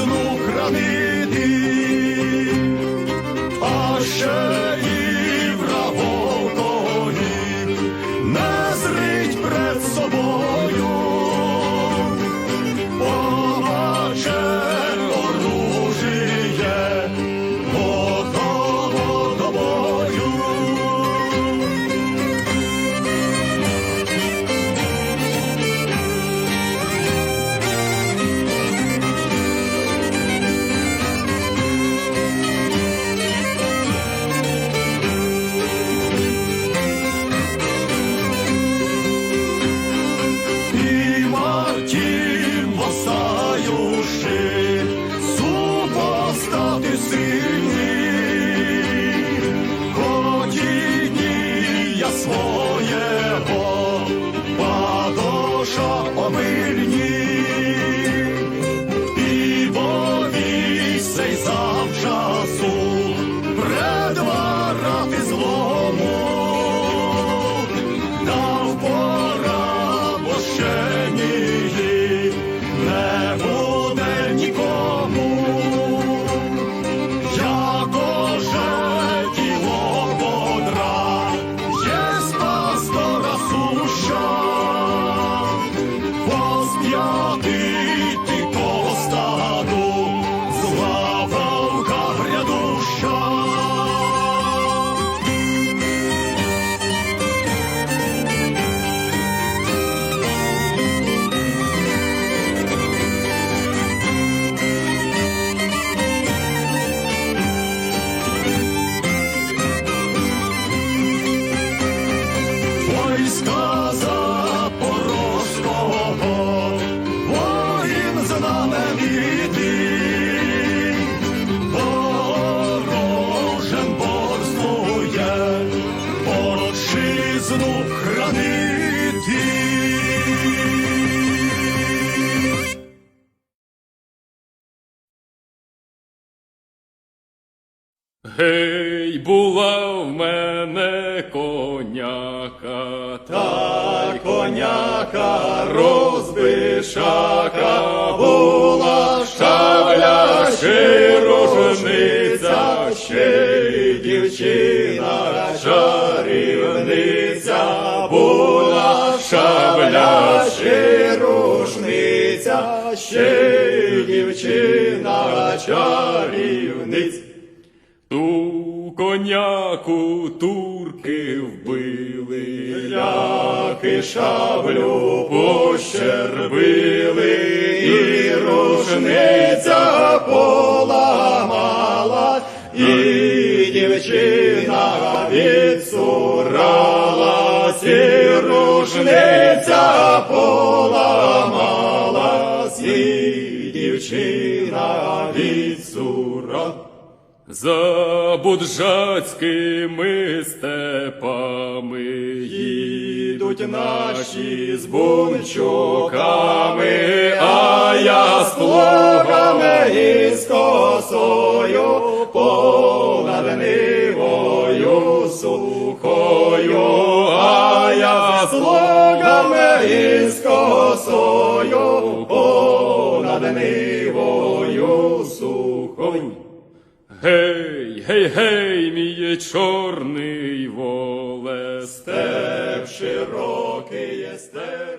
весну хранити. Отчизну хранити. Гей, була в мене коняка, та коняка розбишака, була шабля широжниця, ще й дівчина широжниця, ще й дівчина чарівниця. Ту коняку турки вбили, ляки шаблю пощербили, і рушниця поламала, і дівчина відсуралась, і рушниця дівчина відсуралась. За буджацькими степами їдуть наші з бунчуками, а я з плугами і з косою понад нивою сухою, а я з плугами і з косою понад нивою сухонь. Гей, гей, гей, мій чорний воле, степ широкий є стер.